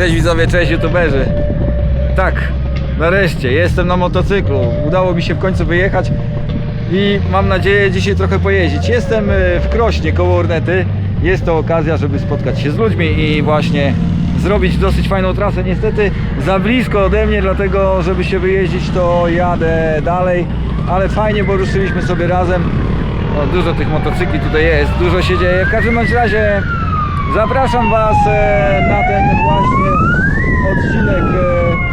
Cześć widzowie, cześć youtuberzy. Tak, nareszcie, jestem na motocyklu. Udało mi się w końcu wyjechać i mam nadzieję dzisiaj trochę pojeździć. Jestem e, w Krośnie koło Ornety. Jest to okazja, żeby spotkać się z ludźmi i właśnie zrobić dosyć fajną trasę. Niestety za blisko ode mnie, dlatego żeby się wyjeździć to jadę dalej. Ale fajnie, bo ruszyliśmy sobie razem. O, dużo tych motocykli tutaj jest, dużo się dzieje. W każdym razie zapraszam Was e, na ten właśnie odcinek. E,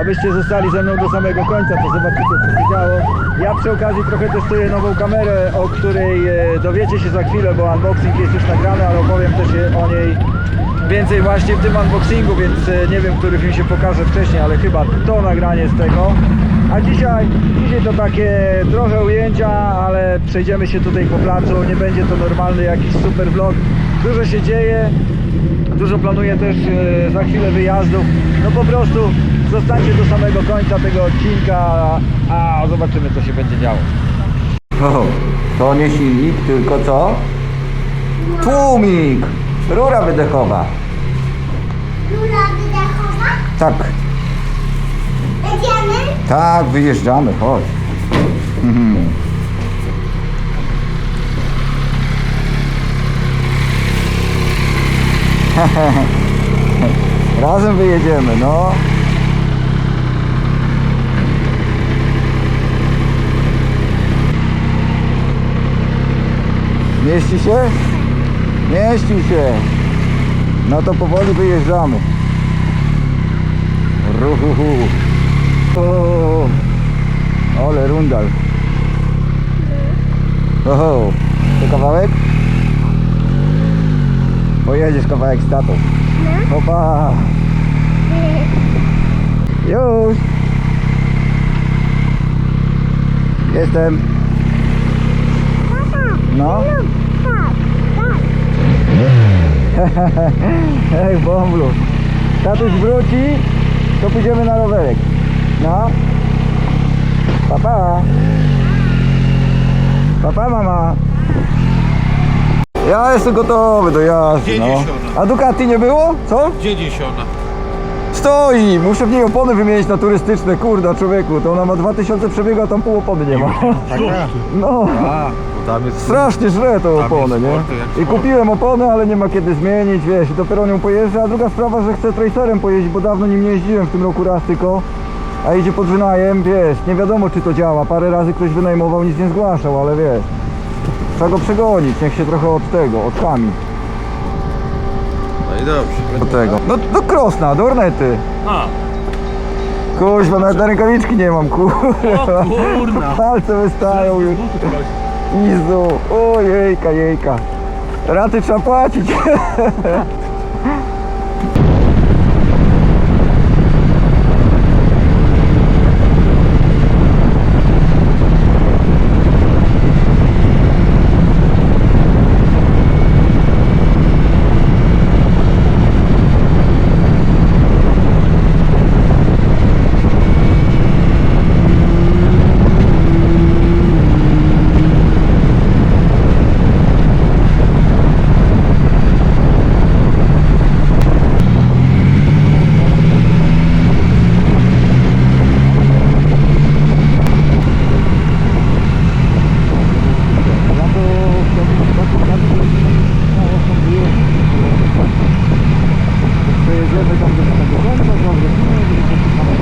abyście zostali ze mną do samego końca, to zobaczycie co się działo. Ja przy okazji trochę testuję nową kamerę, o której e, dowiecie się za chwilę, bo unboxing jest już nagrany, ale opowiem też o niej więcej właśnie w tym unboxingu, więc e, nie wiem, który film się pokaże wcześniej, ale chyba to nagranie z tego. A dzisiaj, dzisiaj to takie trochę ujęcia, ale przejdziemy się tutaj po placu, nie będzie to normalny jakiś super vlog. Dużo się dzieje, Dużo planuję też e, za chwilę wyjazdów. No po prostu zostańcie do samego końca tego odcinka, a, zobaczymy co się będzie działo. to nie silnik, tylko co? Tłumik! Rura wydechowa. Rura wydechowa? Tak, Jedziemy? tak, wyjeżdżamy, chodź. Mhm. Razem wyjedziemy, no. Mieści się? Mieści się. No to powoli wyjeżdżamy. Ruhuhu. O, ale rundal. Oho, to kawałek? Pojedziesz kawałek z tatą. Opa! Już! Jestem. No. Ej, bomblu. Tatuś wróci, to pójdziemy na rowerek. No. Papa. Papa, mama. Ja jestem gotowy do jazdy, no. A Ducati nie było? Co? Gdzie dziesiona? Stoi! Muszę w niej opony wymienić na turystyczne, kurda człowieku. To ona ma 2000 przebiegu, a tam pół opony nie ma. No. A, bo tam jest... Strasznie żre to Tam opony, jest nie? sporty jak I sport. kupiłem opony, ale nie ma kiedy zmienić, wiesz, i dopiero nią pojeżdżę, a druga sprawa, że chcę tracerem pojeździć, bo dawno nim nie jeździłem w tym roku raz tylko, a idzie pod wynajem, wiesz, nie wiadomo czy to działa, parę razy ktoś wynajmował, nic nie zgłaszał, ale wiesz, trzeba go przegonić, niech się trochę od tego, od kami, No i dobrze. od tego, no do Krosna, do Ornety. A, Kuźwa, nawet na rękawiczki nie mam, kurwa. O kurna. Palce wystają już. Izu, ojejka, jejka. Raty trzeba płacić. Przejedziemy tam do samego końca, dobrze.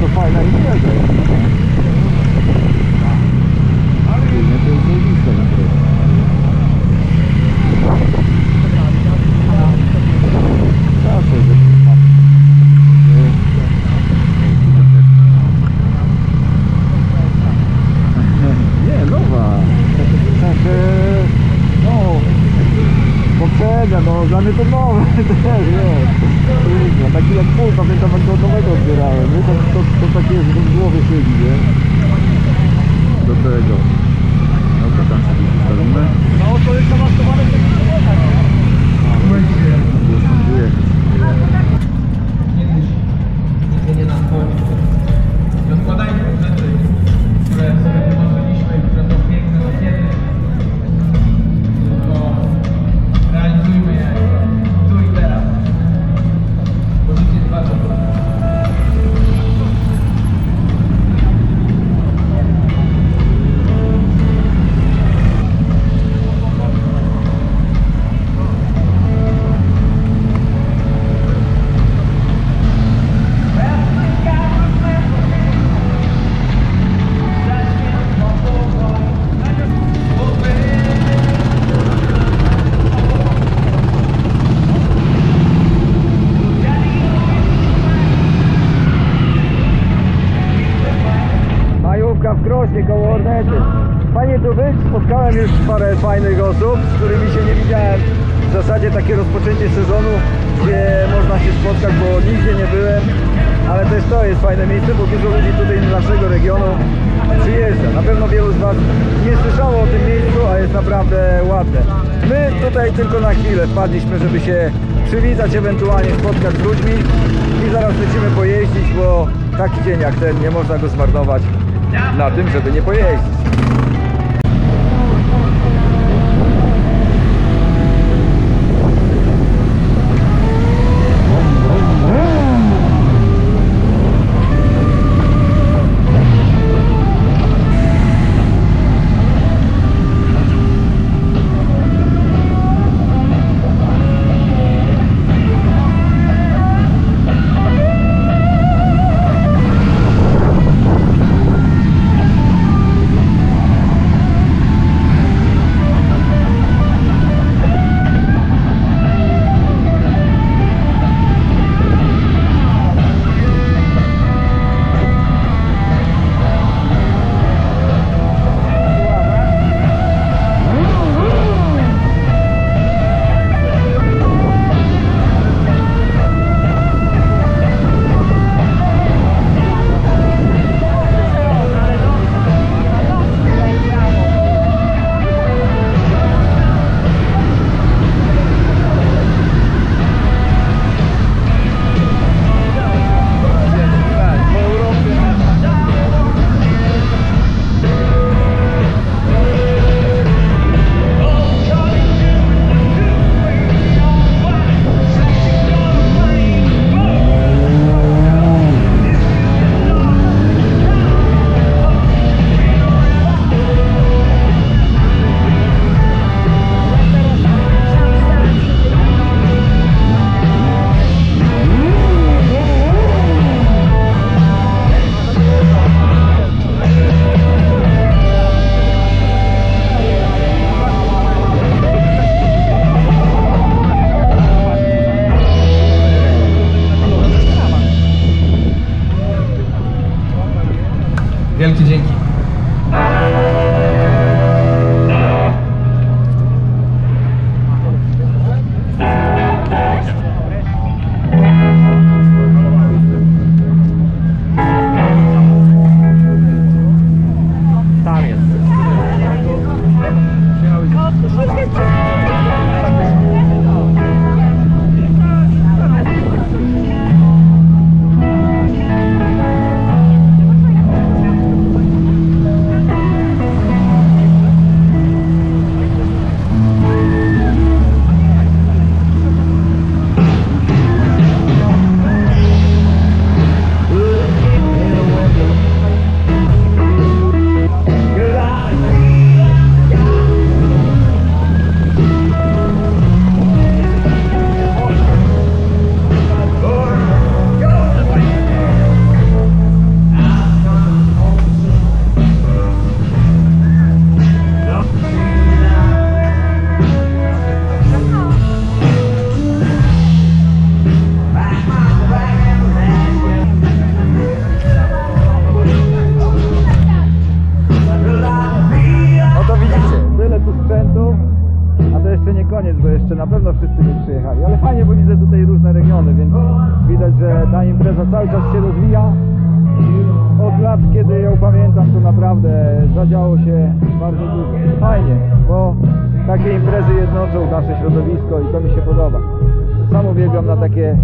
To fajna impreza jest. Nie, to jest zajebista impreza. Zawsze, że... Nie, nowa. Takie, no, no, mnie to nowe też. Kurwa, Taki jak pół, pamiętam jak do nowego odbierałem? To, to, to takie, że to w głowie siedzi, nie? Do tego. Dobra, tam sobie. No, to jest namaskowane, Niestety. Fajnie spotkałem już parę fajnych osób, z którymi się nie widziałem. W zasadzie takie rozpoczęcie sezonu, gdzie można się spotkać, bo nigdzie nie byłem. Ale też to jest fajne miejsce, bo dużo ludzi tutaj z naszego regionu przyjeżdża. Na pewno wielu z Was nie słyszało o tym miejscu, a jest naprawdę ładne. My tutaj tylko na chwilę wpadliśmy, żeby się przywitać, ewentualnie spotkać z ludźmi i zaraz lecimy pojeździć, bo taki dzień jak ten nie można go zmarnować na tym, żeby nie pojeździć. Cały czas się rozwija. Od lat, kiedy ją pamiętam, to naprawdę zadziało się bardzo dużo. Fajnie, bo takie imprezy jednoczą nasze środowisko i to mi się podoba. Sam uwielbiam na takie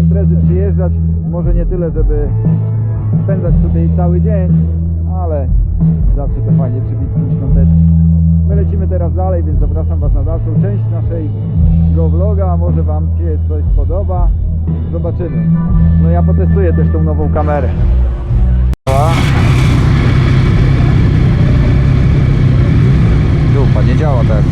imprezy przyjeżdżać, może nie tyle, żeby spędzać tutaj cały dzień, ale zawsze to fajnie przybić tym świątecznym. My lecimy teraz dalej, więc zapraszam Was na dalszą część naszego vloga, może Wam się coś spodoba. Zobaczymy. No ja potestuję też tą nową kamerę. Dupa, nie działa tak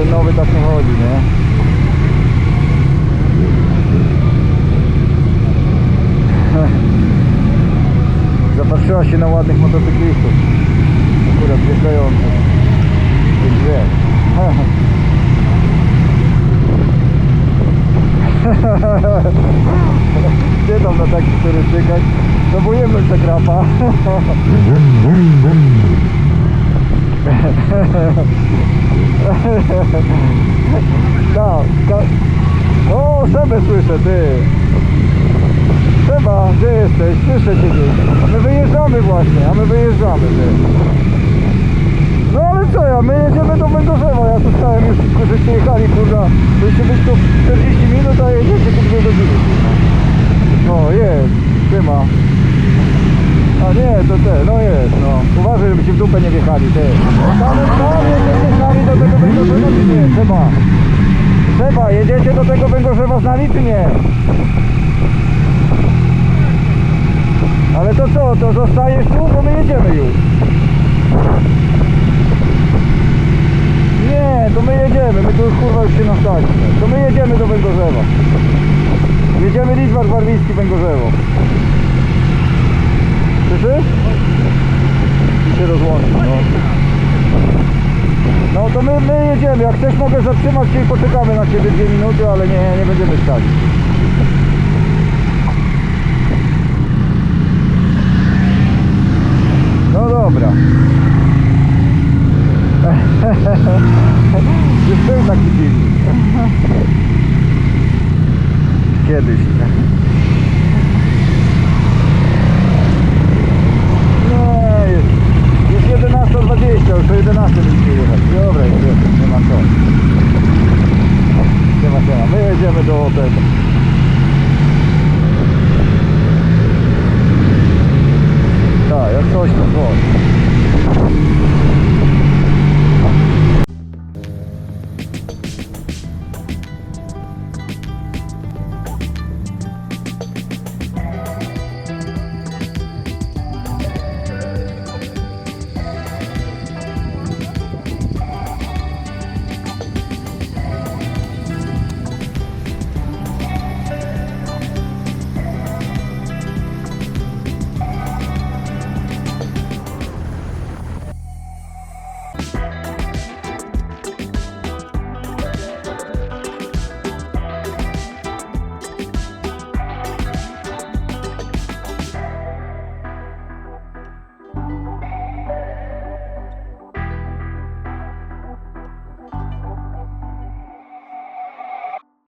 ten nowy tak nie chodzi, nie? Zapatrzyła się na ładnych motocyklistów Akurat wjeżdżających Gdzie? Gdzie tam na taki który czekać? Zabujemy no, się krapa Tak, tak. O, Sebę słyszę, ty. Seba, gdzie jesteś? Słyszę cię gdzieś. My wyjeżdżamy właśnie, a my wyjeżdżamy, ty. No ale co ja, my jedziemy do Węgorzewa, ja tu stałem już, żeście jechali, kurwa. Byście być tu 40 minut, a jedziecie tu 2 godziny. No, jest, chyba. Nie, to te, no jest, no. Uważaj, żebyście w dupę nie wjechali, ty. Tam, tam jedziecie z nami do tego Węgorzewa, czy nie? Trzeba. Trzeba, jedziecie do tego Węgorzewa z nami, czy nie? Ale to co, to zostajesz tu, bo my jedziemy już. Nie, to my jedziemy, my tu już kurwa już się nastaliśmy. To my jedziemy do Węgorzewa. Jedziemy Liczbar Warwiński Węgorzewo. I się rozłączy, no. No to my, my jedziemy, jak chcesz mogę zatrzymać się i poczekamy na Ciebie dwie minuty, ale nie, nie będziemy stać. No dobra. Już był taki film. Kiedyś. Foi de nada. Né?